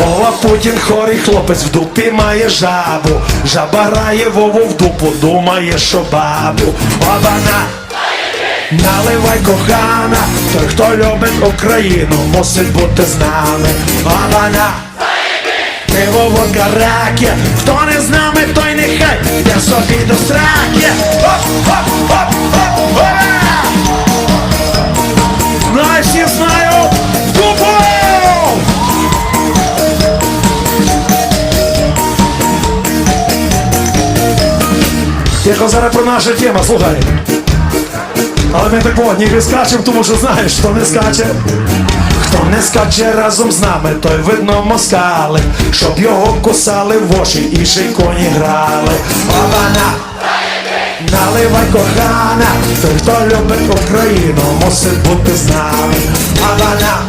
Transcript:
Вова Путін хорий хлопець в дупі має жабу. Жаба грає Вову в дупу, думає, що бабу. Обана! Наливай кохана, той, хто любить Україну, мусить бути з нами. Обана! Пиво, водка, раки, хто не з нами, той нехай йде собі до сраки. Тихо зараз про нашу тему, слухай. Але ми так от, ніби скачемо, тому що знаєш, хто не скаче. Хто не скаче разом з нами, той видно москали, щоб його кусали в очі і ще коні грали. Обана! Наливай кохана, той, хто любить Україну, мусить бути з нами. Обана!